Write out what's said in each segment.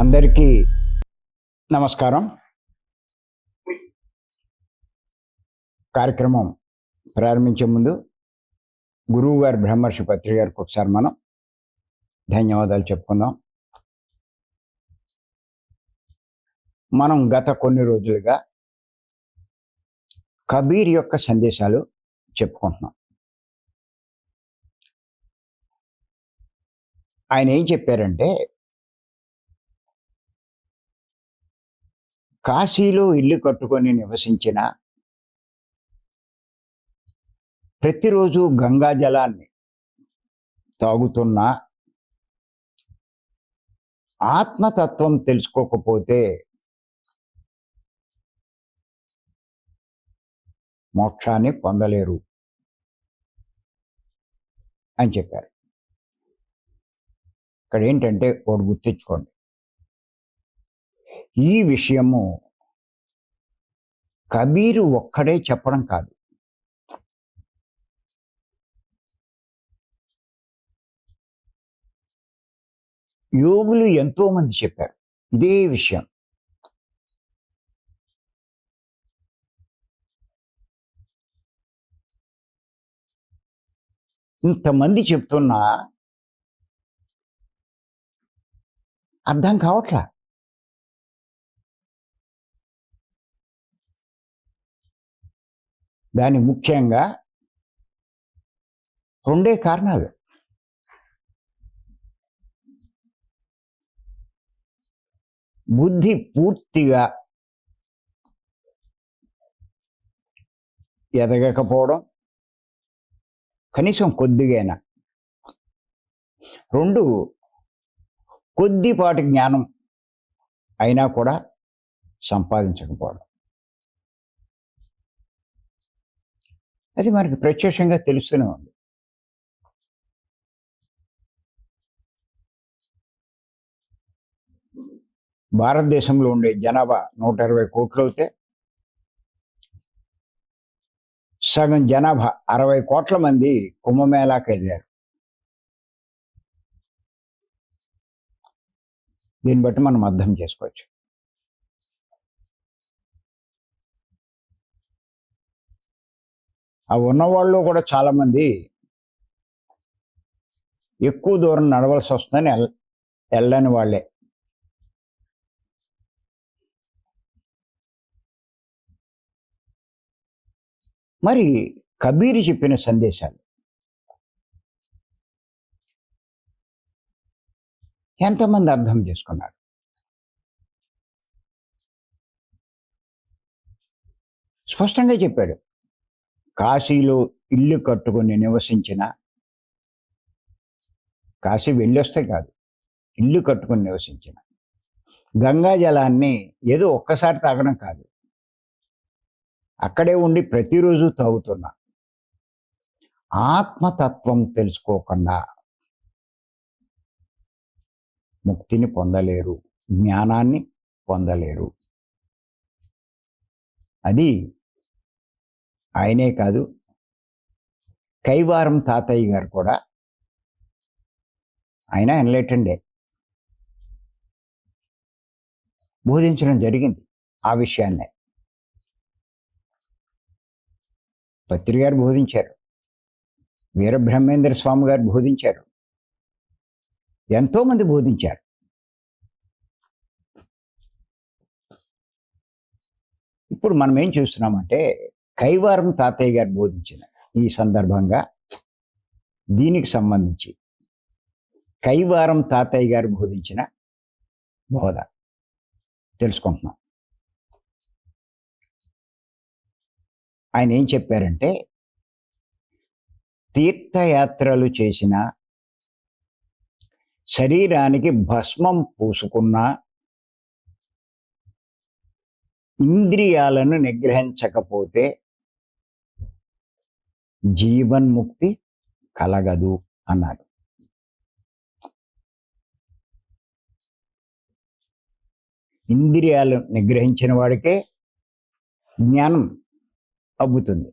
అందరికీ నమస్కారం. కార్యక్రమం ప్రారంభించే ముందు గురువు గారు బ్రహ్మర్షి పత్రిక గారికి ఒకసారి మనం ధన్యవాదాలు చెప్పుకుందాం. మనం గత కొన్ని రోజులుగా కబీర్ యొక్క సందేశాలు చెప్పుకుంటున్నాం. ఆయన ఏం చెప్పారంటే కాశీలో ఇల్లు కట్టుకొని నివసించిన ప్రతిరోజు గంగా జలాన్ని తాగుతున్న ఆత్మతత్వం తెలుసుకోకపోతే మోక్షాన్ని పొందలేరు అని చెప్పారు. ఇక్కడ ఏంటంటే ఒకటి గుర్తించుకోండి. ఈ విషయము కబీరు ఒక్కడే చెప్పడం కాదు. యోగులు ఎంతో మంది చెప్పారు ఇదే విషయం. ఇంతమంది చెప్తున్నా అర్థం కావట్లా? దాని ముఖ్యంగా రెండే కారణాలు. బుద్ధి పూర్తిగా ఎదగకపోవడం కనీసం కొద్దిగైనా. రెండు కొద్దిపాటి జ్ఞానం అయినా కూడా సంపాదించకపోవడం. అది మనకి ప్రత్యక్షంగా తెలుస్తూనే ఉంది. భారతదేశంలో ఉండే జనాభా నూట ఇరవై కోట్లు అయితే సగం జనాభా అరవై కోట్ల మంది కుంభమేళాకి వెళ్ళారు. దీన్ని బట్టి మనం అర్థం చేసుకోవచ్చు. ఆ ఉన్నవాళ్ళు కూడా చాలామంది ఎక్కువ దూరం నడవలసి వస్తుందని వెళ్ళని వాళ్ళే. మరి కబీరి చెప్పిన సందేశాలు. ఎంతమంది అర్థం చేసుకున్నారు? స్పష్టంగా చెప్పాడు. కాశీలో ఇల్లు కట్టుకొని నివసించిన కాశీ వెళ్ళొస్తే కాదు ఇల్లు కట్టుకొని నివసించిన. గంగా జలాన్ని ఏదో ఒక్కసారి తాగడం కాదు. అక్కడే ఉండి ప్రతిరోజు తాగుతున్నా. ఆత్మతత్వం తెలుసుకోకుండా ముక్తిని పొందలేరు జ్ఞానాన్ని పొందలేరు. అది ఆయనే కాదు. కైవారం తాతయ్య గారు కూడా ఆయన ఎన్లైటెండే బోధించడం జరిగింది ఆ విషయాన్నే. పత్రి గారు బోధించారు. వీరబ్రహ్మేంద్ర స్వామి గారు బోధించారు. ఎంతోమంది బోధించారు. ఇప్పుడు మనం ఏం చూస్తున్నామంటే కైవారం తాతయ్య గారు బోధించిన ఈ సందర్భంగా దీనికి సంబంధించి కైవారం తాతయ్య గారు బోధించిన బోధ తెలుసుకుంటున్నాం. ఆయన ఏం చెప్పారంటే తీర్థయాత్రలు చేసిన శరీరానికి భస్మం పూసుకున్న ఇంద్రియాలను నిగ్రహించకపోతే జీవన్ముక్తి కలగదు అన్నారు ఇంద్రియాలు నిగ్రహించిన వాడికే జ్ఞానం అబ్బుతుంది.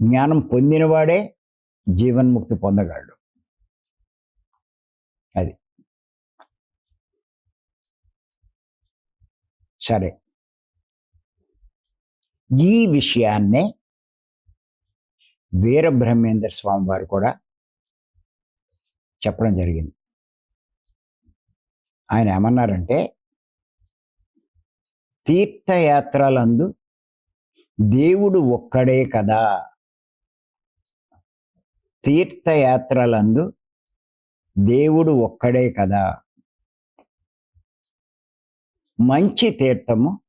జ్ఞానం పొందినవాడే జీవన్ముక్తి పొందగలడు. అది. సరే. ఈ విషయాన్నే వీరబ్రహ్మేంద్ర స్వామి వారు కూడా చెప్పడం జరిగింది. ఆయన ఏమన్నారంటే తీర్థయాత్రలందు దేవుడు ఒక్కడే కదా. తీర్థయాత్రలందు దేవుడు ఒక్కడే కదా. మంచి తీర్థము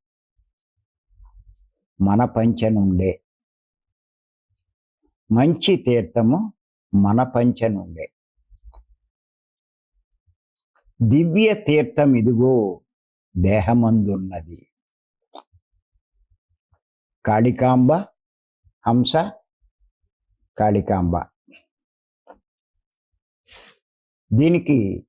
మన పంచనుండే. మంచి తీర్థము మన పంచనుండే. దివ్య తీర్థం ఇదిగో దేహమందున్నది. కాళికాంబ హంస కాళికాంబ. దీనికి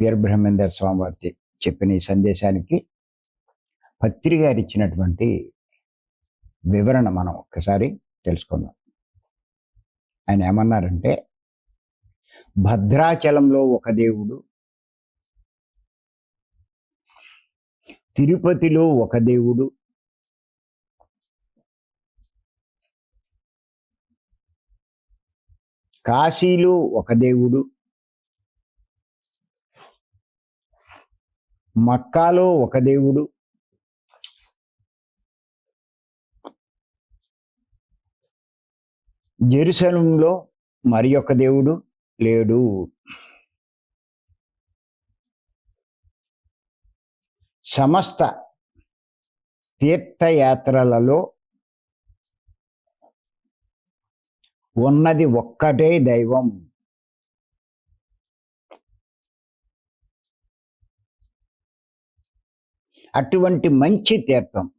వీరబ్రహ్మేందర్ స్వామి వారు చెప్పిన ఈ సందేశానికి పత్రిగారు ఇచ్చినటువంటి వివరణ మనం ఒక్కసారి తెలుసుకుందాం. ఆయన ఏమన్నారంటే భద్రాచలంలో ఒక దేవుడు తిరుపతిలో ఒక దేవుడు కాశీలో ఒక దేవుడు మక్కాలో ఒక దేవుడు జెరుసలంలో మరి ఒక దేవుడు లేడు. సమస్త తీర్థయాత్రలలో ఉన్నది ఒక్కటే దైవం. అటువంటి మంచి తీర్థం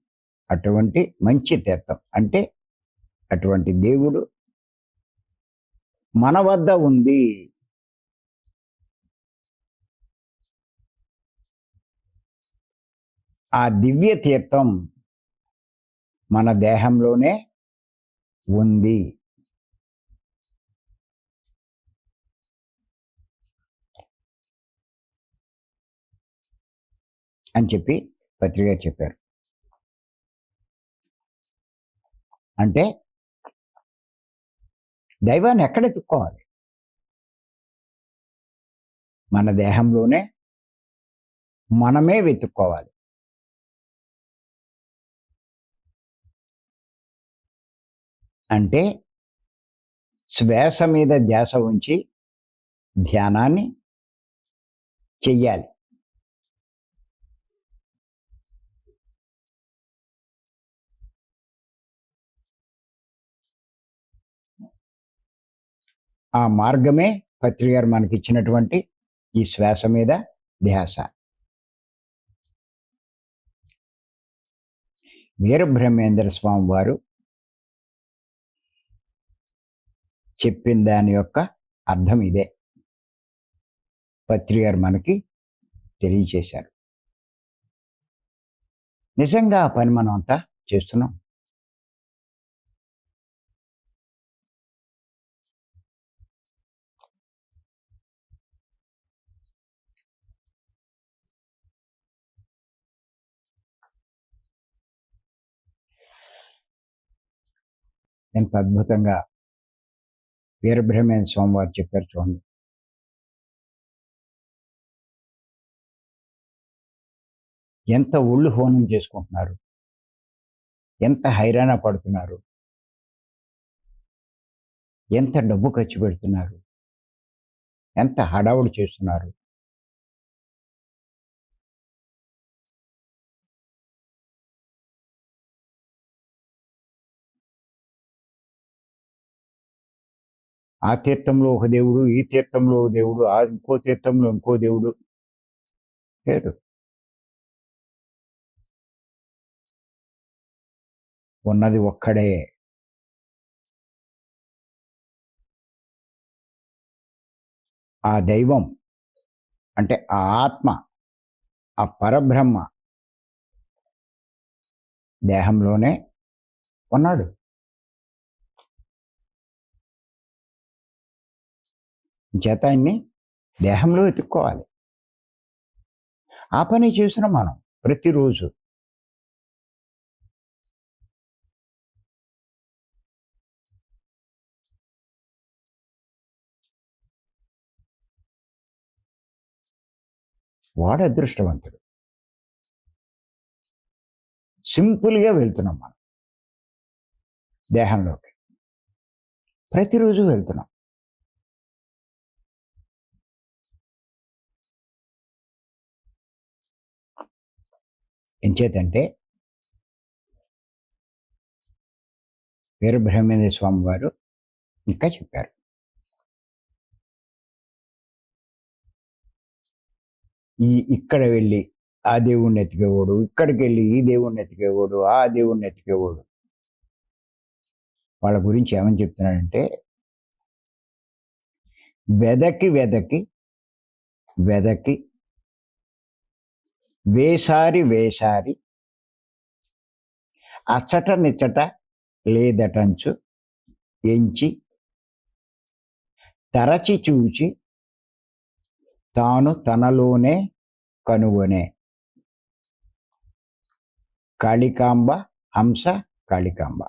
అటువంటి మంచి తీర్థం అంటే అటువంటి దేవుడు మన వద్ద ఉంది. ఆ దివ్య తీర్థం మన దేహంలోనే ఉంది. అని చెప్పి పత్రిక చెప్పారు. అంటే దైవాన్ని ఎక్కడ ఎత్తుక్కోవాలి? మన దేహంలోనే మనమే వెతుక్కోవాలి. అంటే శ్వాస మీద ధ్యాస ఉంచి ధ్యానాన్ని చెయ్యాలి. ఆ మార్గమే పత్రిగారు మనకి ఇచ్చినటువంటి ఈ శ్వాస మీద ధ్యాస. వీరబ్రహ్మేంద్ర స్వామి వారు చెప్పిన దాని యొక్క అర్థం ఇదే. పత్రిగారు మనకి తెలియచేశారు నిజంగా ఆ పని మనం అంతా చేస్తున్నాం. ఎంత అద్భుతంగా వీరబ్రహ్మేంద్ర స్వామి వారు చెప్పారు చూడండి. ఎంత ఒళ్ళు హోనం చేసుకుంటున్నారు. ఎంత హైరాణ పడుతున్నారు. ఎంత డబ్బు ఖర్చు పెడుతున్నారు. ఎంత హడావుడు చేస్తున్నారు. ఆ తీర్థంలో ఒక దేవుడు ఈ తీర్థంలో ఒక దేవుడు ఆ ఇంకో తీర్థంలో ఇంకో దేవుడు. లేడు. ఉన్నది ఒక్కడే. ఆ దైవం అంటే ఆ ఆత్మ ఆ పరబ్రహ్మ దేహంలోనే ఉన్నాడు. జతాన్ని దేహంలో వెతుక్కోవాలి. ఆ పని చేసిన మనం ప్రతిరోజు వాడు అదృష్టవంతుడు. సింపుల్గా వెళ్తున్నాం మనం. దేహంలోకి. ప్రతిరోజు వెళ్తున్నాం. ఎంచేతంటే వీరబ్రహ్మేంద్ర స్వామి వారు ఇంకా చెప్పారు. ఈ ఇక్కడ వెళ్ళి ఆ దేవుణ్ణి ఎతికేవాడు ఇక్కడికి వెళ్ళి ఈ దేవుణ్ణి ఎతికేవాడు ఆ దేవుణ్ణి ఎతికేవాడు. వాళ్ళ గురించి ఏమని చెప్తున్నాడంటే వెదకి వెదకి వెదకి వేసారి వేసారి అచ్చట నిచ్చట లేదటంచు ఎంచి. తరచి చూచి తాను తనలోనే కనుగొనే. కాళికాంబ హంస కాళికాంబ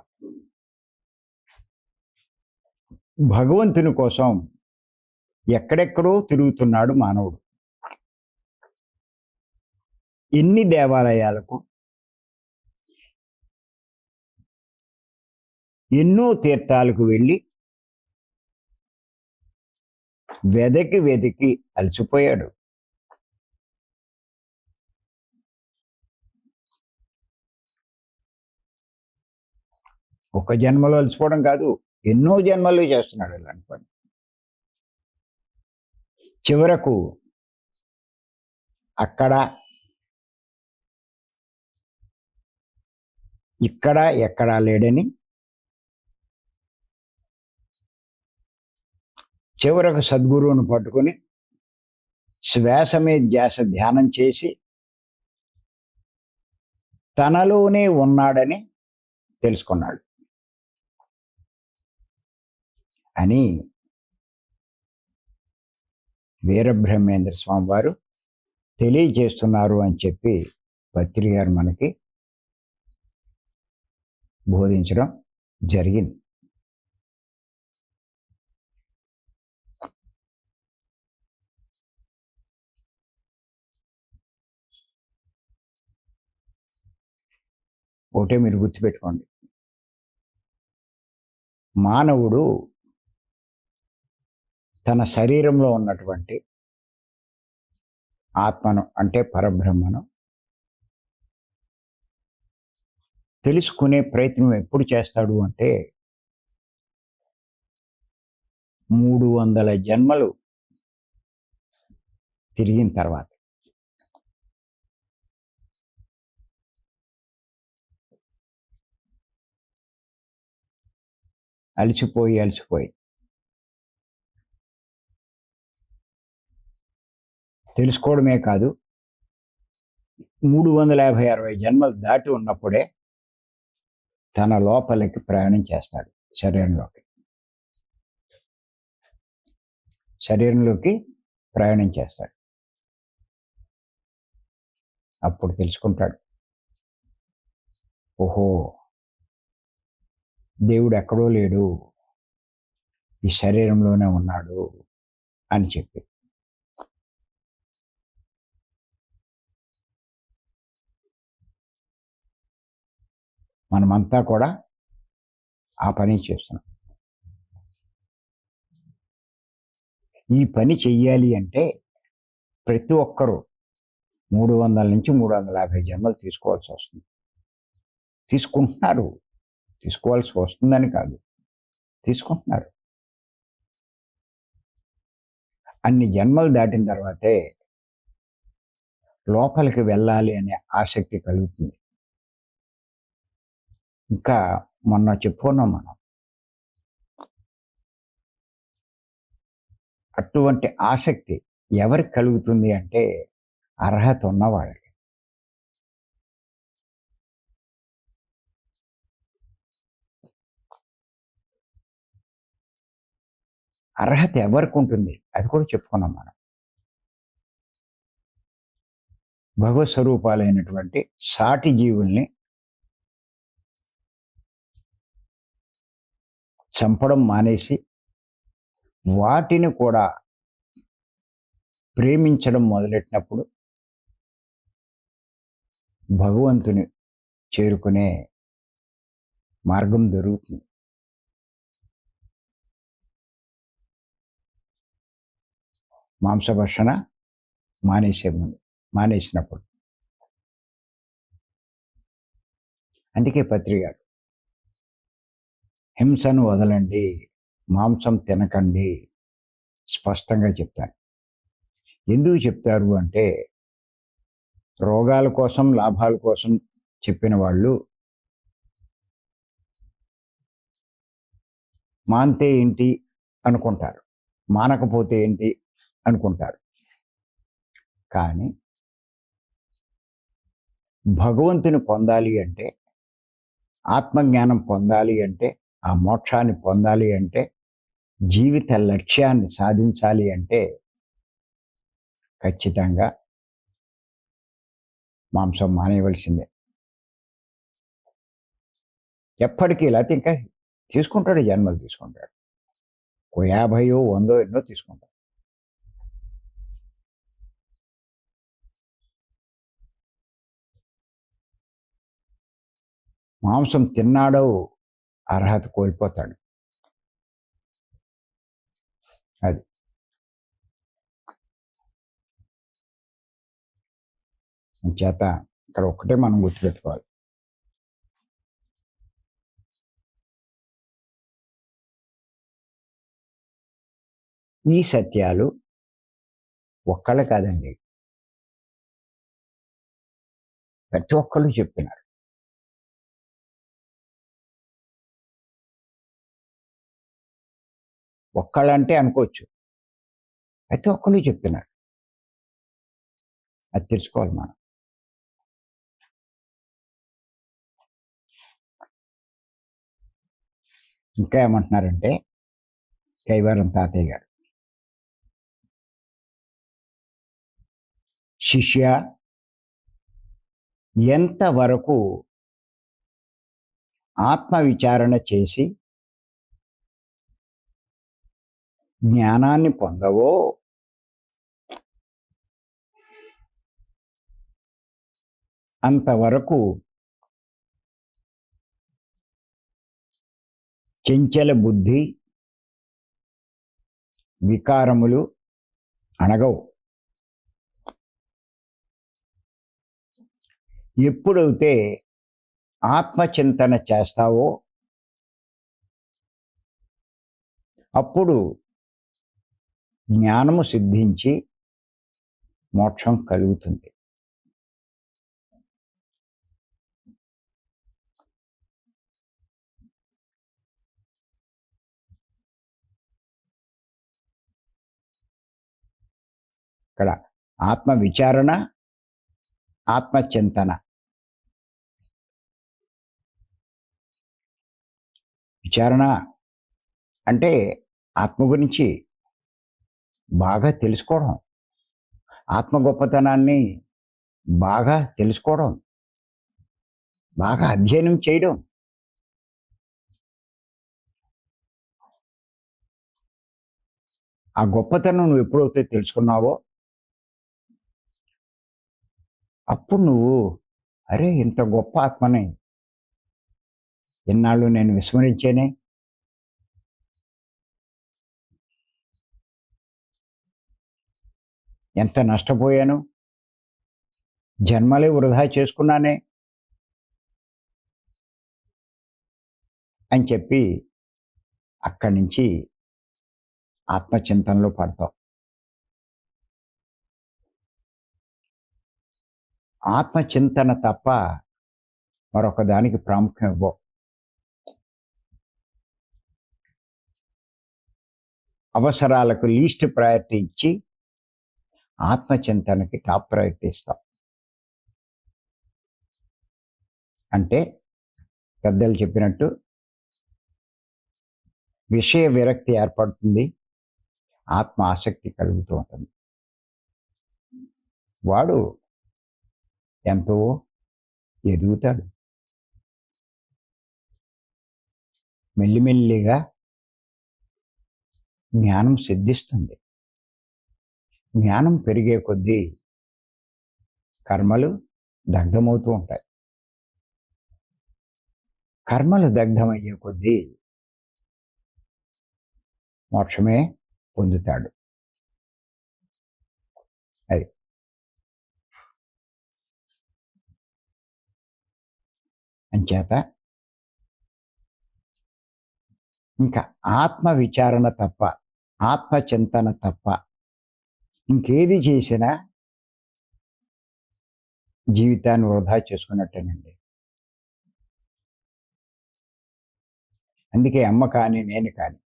భగవంతుని కోసం ఎక్కడెక్కడో తిరుగుతున్నాడు మానవుడు. ఎన్ని దేవాలయాలకు? ఎన్నో తీర్థాలకు వెళ్ళి వెదకి వెతికి అలసిపోయాడు. ఒక జన్మలో అలసిపోవడం కాదు ఎన్నో జన్మలు చేస్తున్నాడు ఇలాంటి పని చివరకు అక్కడ ఇక్కడ ఎక్కడా లేడని చివరకు సద్గురువును పట్టుకొని శ్వాస మీద ధ్యాస ధ్యానం చేసి తనలోనే ఉన్నాడని తెలుసుకున్నాడు. అని వీరబ్రహ్మేంద్ర స్వామి వారు తెలియజేస్తున్నారు అని చెప్పి పత్రి గారు మనకి బోధించడం జరిగింది. ఒకటే మీరు గుర్తుపెట్టుకోండి. మానవుడు తన శరీరంలో ఉన్నటువంటి ఆత్మను అంటే పరబ్రహ్మను తెలుసుకునే ప్రయత్నం ఎప్పుడు చేస్తాడు అంటే మూడు వందల జన్మలు తిరిగిన తర్వాత. అలసిపోయి అలసిపోయి. తెలుసుకోవడమే కాదు మూడు వందల యాభై అరవై జన్మలు దాటి ఉన్నప్పుడే తన లోపలికి ప్రయాణం చేస్తాడు శరీరంలోకి. శరీరంలోకి ప్రయాణం చేస్తాడు. అప్పుడు తెలుసుకుంటాడు. ఓహో! దేవుడు ఎక్కడో లేడు. ఈ శరీరంలోనే ఉన్నాడు అని చెప్పి. మనమంతా కూడా ఆ పని చేస్తున్నాం. ఈ పని చెయ్యాలి అంటే ప్రతి ఒక్కరూ మూడు వందల నుంచి మూడు వందల యాభై జన్మలు తీసుకోవాల్సి వస్తుంది. తీసుకుంటున్నారు. తీసుకోవాల్సి వస్తుందని కాదు. తీసుకుంటున్నారు. అన్ని జన్మలు దాటిన తర్వాతే లోపలికి వెళ్ళాలి అనే ఆసక్తి కలుగుతుంది. ఇంకా మొన్న చెప్పుకున్నాం మనం. అటువంటి ఆసక్తి ఎవరికి కలుగుతుంది అంటే అర్హత ఉన్న వాళ్ళకి. అర్హత ఎవరికి ఉంటుంది? అది కూడా చెప్పుకున్నాం మనం. భగవత్ స్వరూపాలైనటువంటి సాటి జీవుల్ని చంపడం మానేసి వాటిని కూడా ప్రేమించడం మొదలెట్టినప్పుడు భగవంతుని చేరుకునే మార్గం దొరుకుతుంది. మాంసభక్షణ మానేసే ముందు మానేసినప్పుడు. అందుకే పత్రికారు హింసను వదలండి మాంసం తినకండి స్పష్టంగా చెప్తారు ఎందుకు చెప్తారు అంటే రోగాల కోసం లాభాల కోసం చెప్పిన వాళ్ళు మాంతే ఏంటి అనుకుంటారు మానకపోతే ఏంటి అనుకుంటారు. కానీ భగవంతుని పొందాలి అంటే ఆత్మజ్ఞానం పొందాలి అంటే ఆ మోక్షాన్ని పొందాలి అంటే జీవిత లక్ష్యాన్ని సాధించాలి అంటే ఖచ్చితంగా మాంసం మానేయవలసిందే. ఎప్పటికీ లేకపోతే ఇంకా తీసుకుంటాడు జన్మలు తీసుకుంటాడు. ఓ యాభయో వందో ఎన్నో తీసుకుంటాడు. మాంసం తిన్నాడో అర్హత కోల్పోతాడు. అది. చేత ఇక్కడ ఒక్కటే మనం గుర్తుపెట్టుకోవాలి. ఈ సత్యాలు ఒక్కళ్ళే కాదండి. ప్రతి ఒక్కళ్ళు చెప్తున్నారు. ఒక్కళ్ళంటే అనుకోవచ్చు. అయితే ఒక్కళ్ళు చెప్తున్నారు. అది తెలుసుకోవాలి మనం. ఇంకా ఏమంటున్నారంటే కైవారం తాతయ్య గారు. శిష్య ఎంతవరకు ఆత్మవిచారణ చేసి జ్ఞానాన్ని పొందవో? అంతవరకు చెంచల బుద్ధి వికారములు అణగవు. ఎప్పుడైతే ఆత్మచింతన చేస్తావో అప్పుడు జ్ఞానము సిద్ధించి మోక్షం కలుగుతుంది. ఇక్కడ ఆత్మ విచారణ ఆత్మచింతన. విచారణ అంటే ఆత్మ గురించి బాగా తెలుసుకోవడం. ఆత్మ గొప్పతనాన్ని బాగా తెలుసుకోవడం. బాగా అధ్యయనం చేయడం. ఆ గొప్పతనం నువ్వు ఎప్పుడైతే తెలుసుకున్నావో అప్పుడు నువ్వు అరే ఇంత గొప్ప ఆత్మని ఎన్నాళ్ళు నేను విస్మరించేనే ఎంత నష్టపోయాను? జన్మలే వృధా చేసుకున్నానే? అని చెప్పి అక్కడి నుంచి ఆత్మచింతనలో పడతాం. ఆత్మచింతన తప్ప మరొక దానికి ప్రాముఖ్యం ఇవ్వవు అవసరాలకు లీస్ట్ ప్రయారిటీ ఇచ్చి ఆత్మచింతనకి టాప్ ప్రయారిటీ ఇస్తాం. అంటే పెద్దలు చెప్పినట్టు విషయ విరక్తి ఏర్పడుతుంది ఆత్మ ఆసక్తి కలుగుతూ ఉంటుంది. వాడు ఎంతో ఎదుగుతాడు. మెల్లిమెల్లిగా జ్ఞానం సిద్ధిస్తుంది. జ్ఞానం పెరిగే కొద్దీ కర్మలు దగ్ధమవుతూ ఉంటాయి. కర్మలు దగ్ధమయ్యే కొద్దీ మోక్షమే పొందుతాడు. అది. అంచేత ఇంకా ఆత్మ విచారణ తప్ప ఆత్మచింతన తప్ప ఇంకేది చేసినా జీవితాన్ని వృధా చేసుకున్నట్టేనండి. అందుకే అమ్మ కానీ నేను కానీ.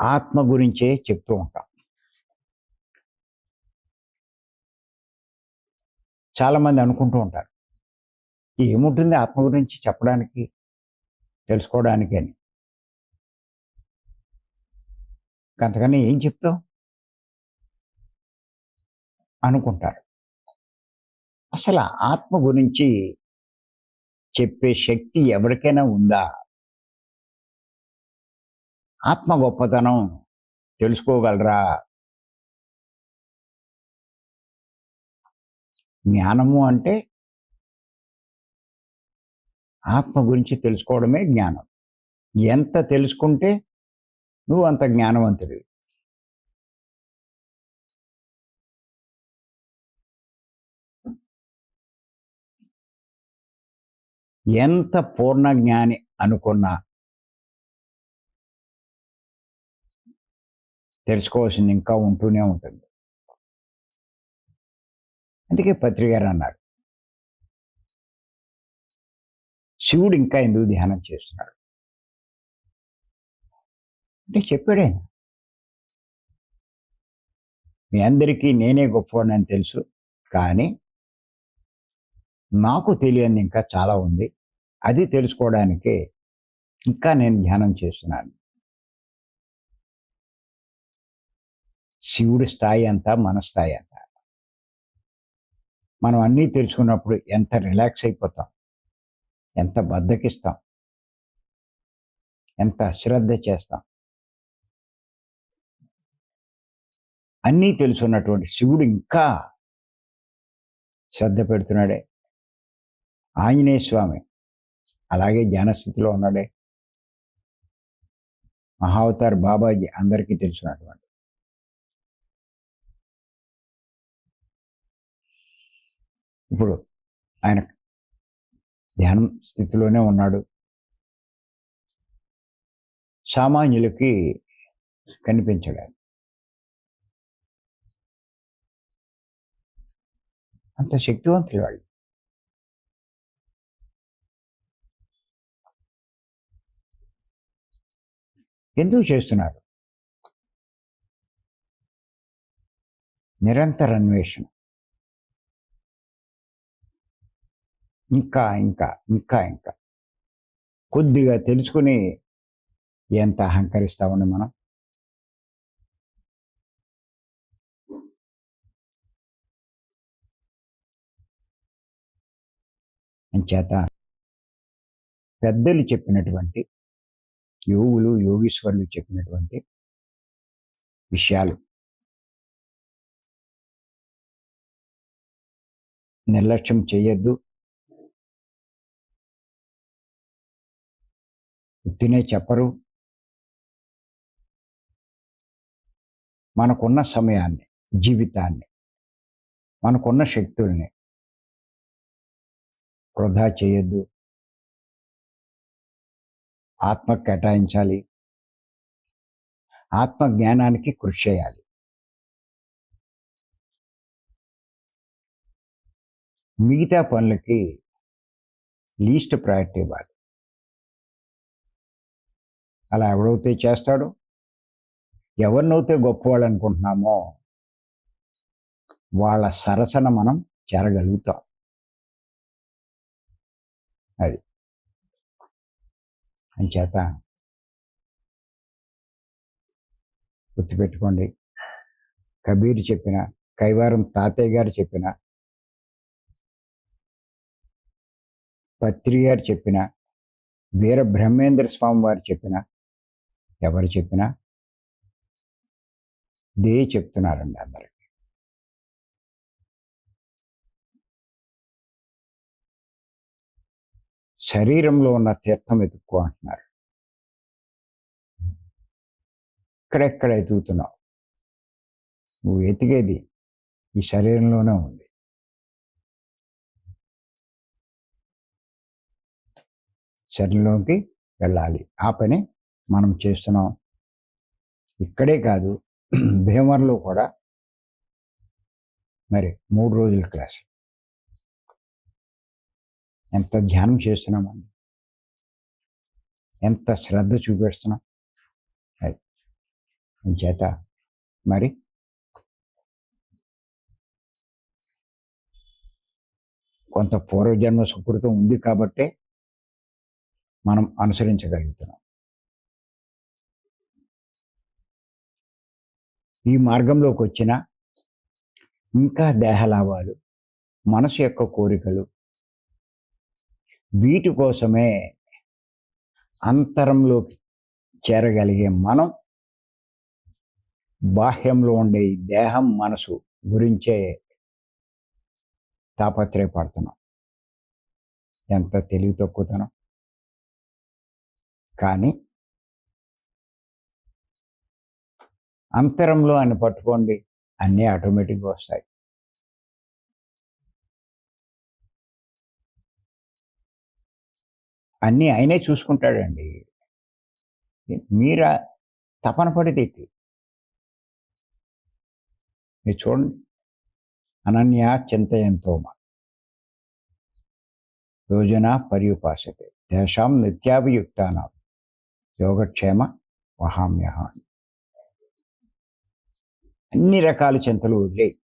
ఆత్మ గురించే చెప్తూ ఉంటాం. చాలామంది అనుకుంటూ ఉంటారు. ఏముంటుంది ఆత్మ గురించి చెప్పడానికి తెలుసుకోవడానికి అని అంతకన్నా ఏం చెప్తావు? అనుకుంటారు. అసలు ఆత్మ గురించి చెప్పే శక్తి ఎవరికైనా ఉందా? ఆత్మ గొప్పతనం తెలుసుకోగలరా? జ్ఞానము అంటే ఆత్మ గురించి తెలుసుకోవడమే జ్ఞానం. ఎంత తెలుసుకుంటే నువ్వు అంత జ్ఞానవంతుడివి. ఎంత పూర్ణ జ్ఞాని అనుకున్నా తెలుసుకోవాల్సింది ఇంకా ఉంటూనే ఉంటుంది. అందుకే పత్రికారు అన్నారు. శివుడు ఇంకా ఎందుకు ధ్యానం చేస్తున్నాడు? అంటే చెప్పాడు ఆయన మీ అందరికీ నేనే గొప్పవాడిని తెలుసు కానీ నాకు తెలియంది ఇంకా చాలా ఉంది. అది తెలుసుకోవడానికి ఇంకా నేను ధ్యానం చేస్తున్నాను. శివుడి స్థాయి అంతా మన స్థాయి అంతా మనం అన్నీ తెలుసుకున్నప్పుడు ఎంత రిలాక్స్ అయిపోతాం ఎంత బద్దకిస్తాం ఎంత అశ్రద్ధ చేస్తాం. అన్నీ తెలుసున్నటువంటి శివుడు ఇంకా శ్రద్ధ పెడుతున్నాడే. ఆంజనేయ స్వామి అలాగే జ్ఞానస్థితిలో ఉన్నాడే. మహావతార్ బాబాజీ అందరికీ తెలుసున్నటువంటి ఇప్పుడు ఆయన ధ్యానం స్థితిలోనే ఉన్నాడు. సామాన్యులకి కనిపించడానికి అంత శక్తివంతులు వాళ్ళు. ఎందుకు చేస్తున్నారు? నిరంతర అన్వేషణ. ఇంకా ఇంకా ఇంకా ఇంకా. కొద్దిగా తెలుసుకుని ఎంత అహంకరిస్తామని మనం? అంచేత పెద్దలు చెప్పినటువంటి యోగులు యోగీశ్వరులు చెప్పినటువంటి విషయాలు. నిర్లక్ష్యం చేయొద్దు. ఉత్తినే చెప్పరు. మనకున్న సమయాన్ని జీవితాన్ని మనకున్న శక్తుల్ని వృధా చేయొద్దు. ఆత్మ కేటాయించాలి. ఆత్మ జ్ఞానానికి కృషి చేయాలి. మిగతా పనులకి లీస్ట్ ప్రయారిటీ ఇవ్వాలి. అలా ఎవడవుతే చేస్తాడు ఎవరినైతే గొప్పవాళ్ళు అనుకుంటున్నామో వాళ్ళ సరసన మనం చేరగలుగుతాం. అది. అంచేత గుర్తుపెట్టుకోండి. కబీర్ చెప్పిన కైవారం తాతయ్య గారు చెప్పిన పత్రి గారు చెప్పిన వీర బ్రహ్మేంద్ర స్వామి వారు చెప్పిన ఎవరు చెప్పినా? దే చెప్తున్నారండి అందరికి శరీరంలో ఉన్న తీర్థం వెతుక్కో అంటున్నారు. ఇక్కడెక్కడ ఎతుకుతున్నావు నువ్వు ఎతికేది ఈ శరీరంలోనే ఉంది. శరీరంలోకి వెళ్ళాలి. ఆ పని మనం చేస్తున్నాం. ఇక్కడే కాదు భీమవరంలో కూడా. మరి మూడు రోజుల క్లాస్. ఎంత ధ్యానం చేస్తున్నామండి ఎంత శ్రద్ధ చూపిస్తున్నాం? చేత మరి? కొంత పూర్వజన్మ సుకృతం ఉంది కాబట్టే మనం అనుసరించగలుగుతున్నాం. ఈ మార్గంలోకి వచ్చిన ఇంకా దేహలాభాలు మనసు యొక్క కోరికలు వీటి కోసమే అంతరంలోకి చేరగలిగే మనం బాహ్యంలో ఉండే దేహం మనసు గురించే తాపత్రయపడుతున్నాం. ఎంత తెలివి తక్కువతనం. కానీ అంతరంలో అని పట్టుకోండి అన్నీ ఆటోమేటిక్గా వస్తాయి. అన్నీ ఆయనే చూసుకుంటాడండి. మీరా తపన పడితే మీరు చూడండి. అనన్య చింతయంతో యోజన పర్యుపాసతే. తేషాం నిత్యాభియుక్తాన యోగక్షేమ వహామ్యహ అన్ని రకాల చింతలు వదిలేయి.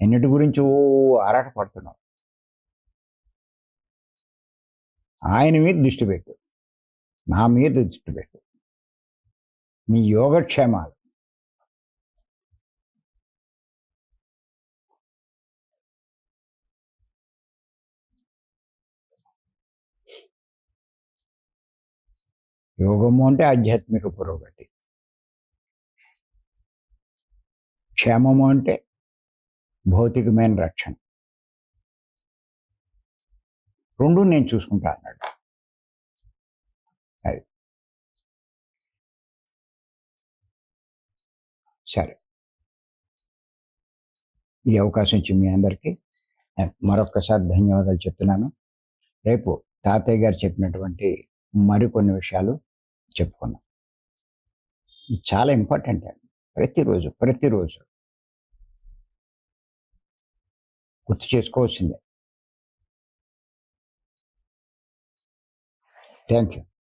ఎన్నిటి గురించి ఓ ఆరాట పడుతున్నావు ఆయన మీద దృష్టి పెట్టు. నా మీద దృష్టి పెట్టు. నీ యోగక్షేమాలు. యోగము అంటే ఆధ్యాత్మిక పురోగతి. క్షేమము అంటే భౌతికమైన రక్షణ. రెండు నేను చూసుకుంటా అన్నాడు. అది. సరే. ఈ అవకాశం ఇచ్చి మీ అందరికీ నేను మరొక్కసారి ధన్యవాదాలు చెప్తున్నాను. రేపు తాతయ్య గారు చెప్పినటువంటి మరికొన్ని విషయాలు చెప్పుకుందాం. చాలా ఇంపార్టెంట్ అండి. ప్రతిరోజు ప్రతిరోజు గుర్తు చేసుకోవాల్సిందే. Thank you.